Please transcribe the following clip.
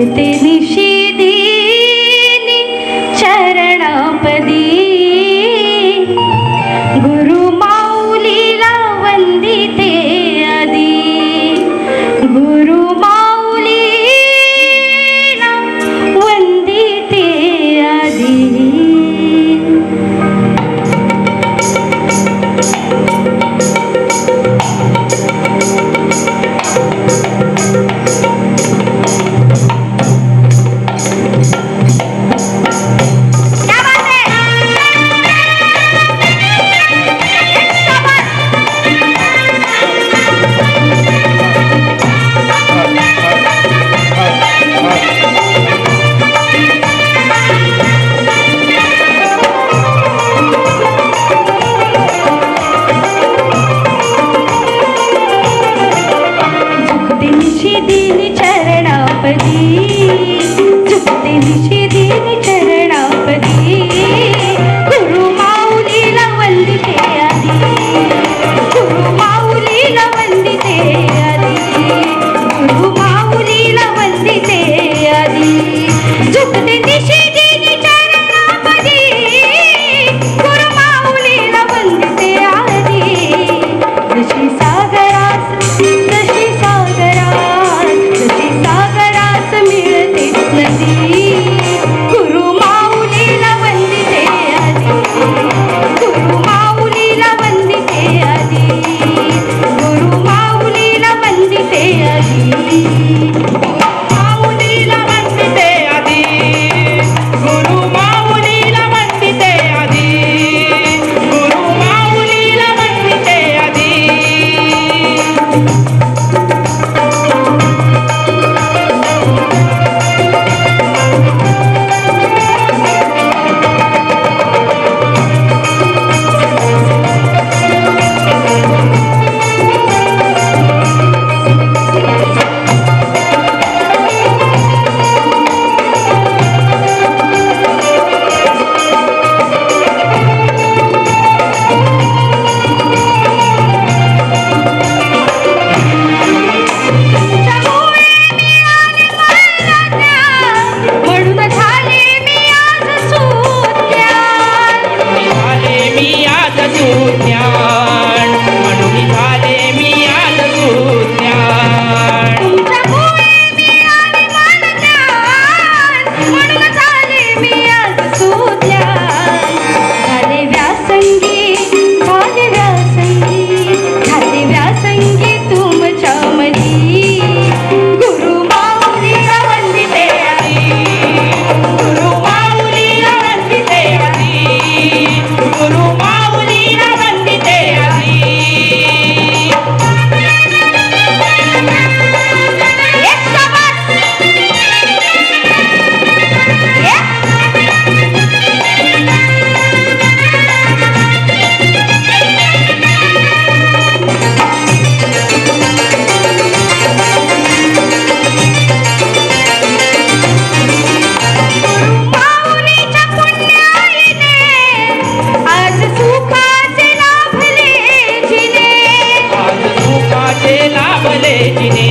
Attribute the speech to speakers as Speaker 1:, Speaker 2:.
Speaker 1: ಜಗತೆ ನಿಷಿದೀನಿ ಚರಣಪದಿ ಗುರು ಮೌಲಿಲ ವಂದಿತೆ ಅದಿ ಗುರು ಮೌಲಿಲ ವಂದಿತೆ ಅದಿ Thank you.
Speaker 2: जिने